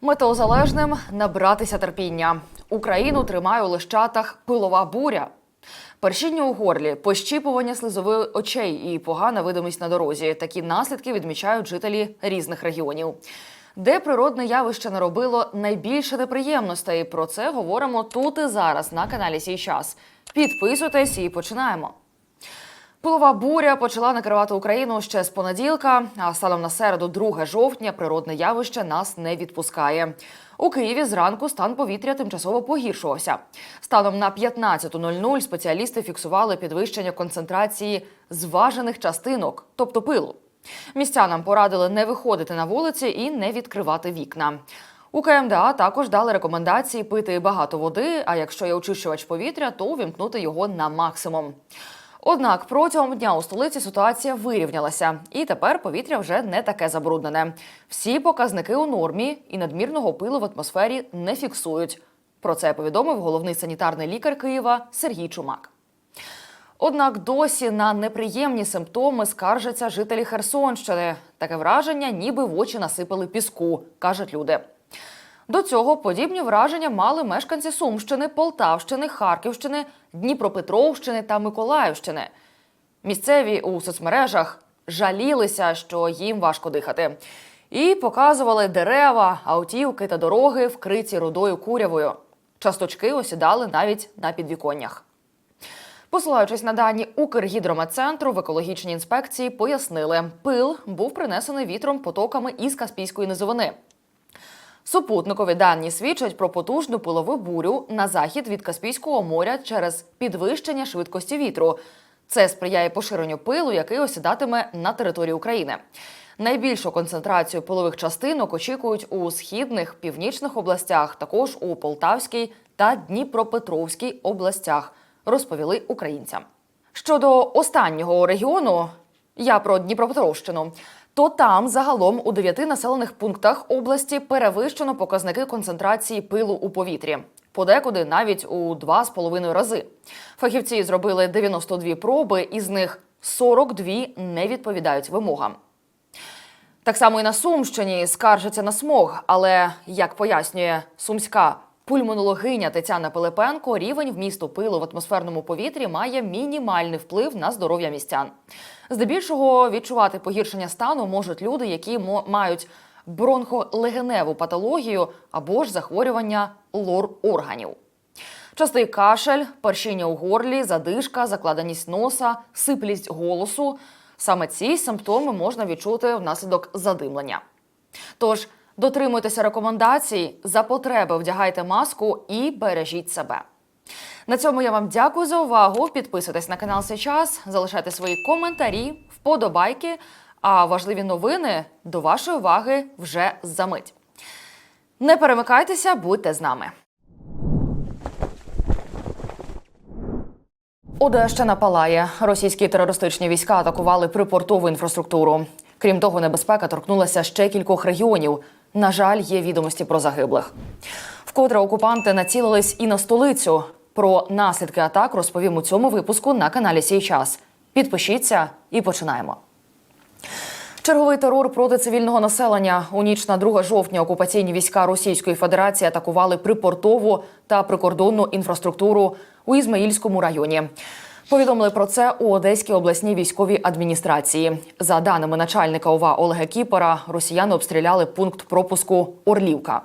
Метеозалежним набратися терпіння. Україну тримає у лищатах пилова буря. Першіння у горлі, пощіпування слизової очей і погана видимість на дорозі. Такі наслідки відмічають жителі різних регіонів. Де природне явище наробило найбільше неприємностей. Про це говоримо тут і зараз на каналі Сій час. Підписуйтесь і починаємо. Пилова буря почала накривати Україну ще з понеділка, а станом на середу, 2 жовтня, природне явище нас не відпускає. У Києві зранку стан повітря тимчасово погіршувався. Станом на 15.00 спеціалісти фіксували підвищення концентрації зважених частинок, тобто пилу. Містянам порадили не виходити на вулиці і не відкривати вікна. У КМДА також дали рекомендації пити багато води, а якщо є очищувач повітря, то увімкнути його на максимум. Однак протягом дня у столиці ситуація вирівнялася, і тепер повітря вже не таке забруднене. Всі показники у нормі і надмірного пилу в атмосфері не фіксують. Про це повідомив головний санітарний лікар Києва Сергій Чумак. Однак досі на неприємні симптоми скаржаться жителі Херсонщини. Таке враження, ніби в очі насипали піску, кажуть люди. До цього подібні враження мали мешканці Сумщини, Полтавщини, Харківщини, Дніпропетровщини та Миколаївщини. Місцеві у соцмережах жалілися, що їм важко дихати, і показували дерева, автівки та дороги, вкриті рудою курявою. Часточки осідали навіть на підвіконнях. Посилаючись на дані Укргідрометцентру, в екологічній інспекції пояснили, пил був принесений вітром потоками із Каспійської низовини. Супутникові дані свідчать про потужну пилову бурю на захід від Каспійського моря через підвищення швидкості вітру. Це сприяє поширенню пилу, який осідатиме на території України. Найбільшу концентрацію пилових частинок очікують у східних північних областях, також у Полтавській та Дніпропетровській областях, розповіли українцям. Щодо останнього регіону, я про Дніпропетровщину, то там загалом у дев'яти населених пунктах області перевищено показники концентрації пилу у повітрі. Подекуди навіть у два з половиною рази. Фахівці зробили 92 проби, із них 42 не відповідають вимогам. Так само і на Сумщині скаржаться на смог, але як пояснює сумська пульмонологиня Тетяна Пилипенко, рівень вмісту пилу в атмосферному повітрі має мінімальний вплив на здоров'я містян. Здебільшого відчувати погіршення стану можуть люди, які мають бронхолегеневу патологію або ж захворювання лор органів. Частий кашель, першіння у горлі, задишка, закладеність носа, сиплість голосу. Саме ці симптоми можна відчути внаслідок задимлення. Тож дотримуйтеся рекомендацій, за потреби вдягайте маску і бережіть себе. На цьому я вам дякую за увагу. Підписуйтесь на канал Сейчас, залишайте свої коментарі, вподобайки. А важливі новини до вашої уваги вже за мить. Не перемикайтеся, будьте з нами. Одещина палає. Російські терористичні війська атакували припортову інфраструктуру. Крім того, небезпека торкнулася ще кількох регіонів. На жаль, є відомості про загиблих. Вкотре окупанти націлились і на столицю. Про наслідки атак розповім у цьому випуску на каналі Сій час. Підпишіться і починаємо. Черговий терор проти цивільного населення у ніч на 2 жовтня окупаційні війська Російської Федерації атакували припортову та прикордонну інфраструктуру у Ізмаїльському районі. Повідомили про це у Одеській обласній військовій адміністрації. За даними начальника ОВА Олега Кіпера, росіяни обстріляли пункт пропуску Орлівка.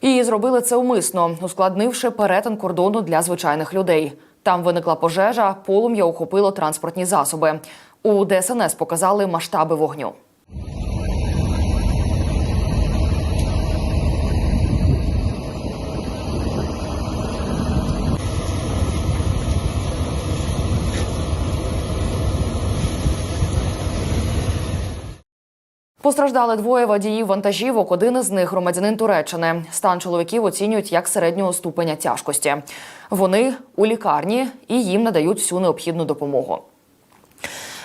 І зробили це умисно, ускладнивши перетин кордону для звичайних людей. Там виникла пожежа, полум'я охопило транспортні засоби. У ДСНС показали масштаби вогню. Постраждали двоє водіїв вантажівок. Один із них громадянин Туреччини. Стан чоловіків оцінюють як середнього ступеня тяжкості. Вони у лікарні і їм надають всю необхідну допомогу.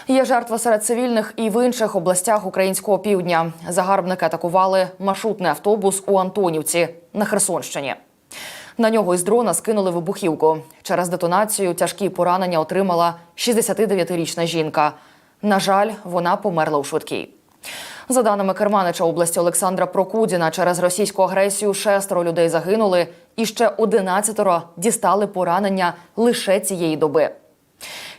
Є жертва серед цивільних і в інших областях українського півдня. Загарбники атакували маршрутний автобус у Антонівці на Херсонщині. На нього із дрона скинули вибухівку. Через детонацію тяжкі поранення отримала 69-річна жінка. На жаль, вона померла у швидкій. За даними керманича області Олександра Прокудіна, через російську агресію шестеро людей загинули, і ще одинадцятеро дістали поранення лише цієї доби.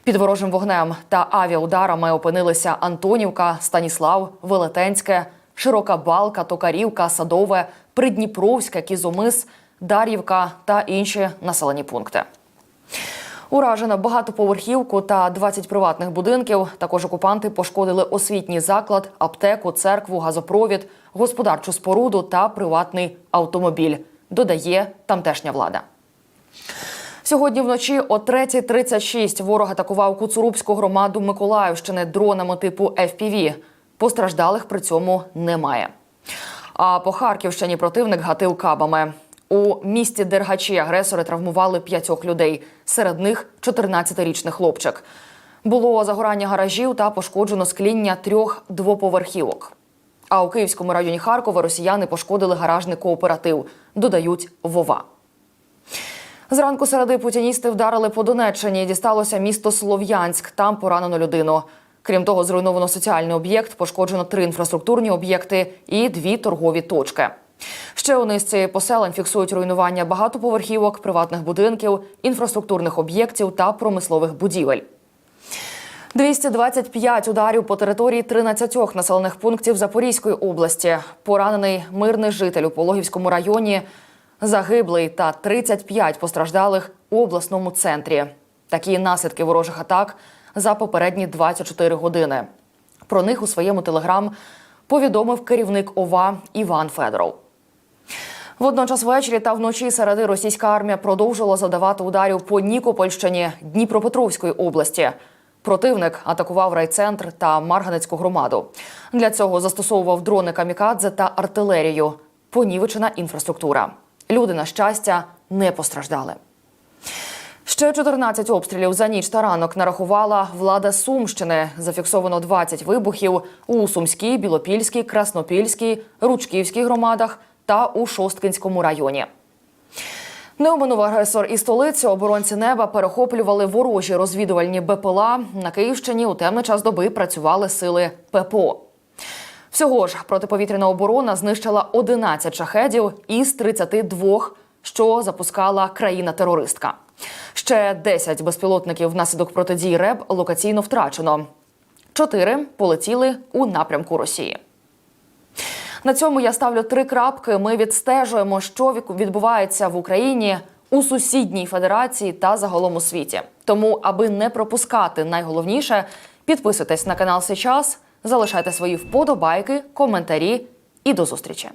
Під ворожим вогнем та авіаударами опинилися Антонівка, Станіслав, Велетенське, Широка Балка, Токарівка, Садове, Придніпровське, Кізомис, Дар'ївка та інші населені пункти. Уражено багатоповерхівку та 20 приватних будинків. Також окупанти пошкодили освітній заклад, аптеку, церкву, газопровід, господарчу споруду та приватний автомобіль. Додає тамтешня влада. Сьогодні вночі о 3.36 ворог атакував Куцурубську громаду Миколаївщини дронами типу FPV. Постраждалих при цьому немає. А по Харківщині противник гатив кабами. У місті Дергачі агресори травмували п'ятьох людей. Серед них 14-річний хлопчик. Було загорання гаражів та пошкоджено скління трьох двоповерхівок. А у Київському районі Харкова росіяни пошкодили гаражний кооператив. Додають Вова. Зранку середи путіністи вдарили по Донеччині. Дісталося місто Слов'янськ. Там поранено людину. Крім того, зруйновано соціальний об'єкт, пошкоджено три інфраструктурні об'єкти і дві торгові точки. Ще у низці поселень фіксують руйнування багатоповерхівок, приватних будинків, інфраструктурних об'єктів та промислових будівель. 225 ударів по території 13 населених пунктів Запорізької області. Поранений мирний житель у Пологівському районі, загиблий та 35 постраждалих у обласному центрі. Такі наслідки ворожих атак за попередні 24 години. Про них у своєму телеграм повідомив керівник ОВА Іван Федоров. Водночас ввечері та вночі середи російська армія продовжила завдавати ударів по Нікопольщині Дніпропетровської області. Противник атакував райцентр та Марганецьку громаду. Для цього застосовував дрони камікадзе та артилерію. Понівечена інфраструктура. Люди, на щастя, не постраждали. Ще 14 обстрілів за ніч та ранок нарахувала влада Сумщини. Зафіксовано 20 вибухів у Сумській, Білопільській, Краснопільській, Ручківській громадах та у Шосткинському районі. Не оминув агресор і столицю. Оборонці неба перехоплювали ворожі розвідувальні БПЛА. На Київщині у темний час доби працювали сили ППО. Всього ж протиповітряна оборона знищила 11 шахедів із 32, що запускала країна-терористка. Ще 10 безпілотників внаслідок протидії РЕБ локаційно втрачено. Чотири полетіли у напрямку Росії. На цьому я ставлю три крапки. Ми відстежуємо, що відбувається в Україні у сусідній федерації та загалом у світі. Тому, аби не пропускати найголовніше, підписуйтесь на канал сейчас, залишайте свої вподобайки, коментарі і до зустрічі.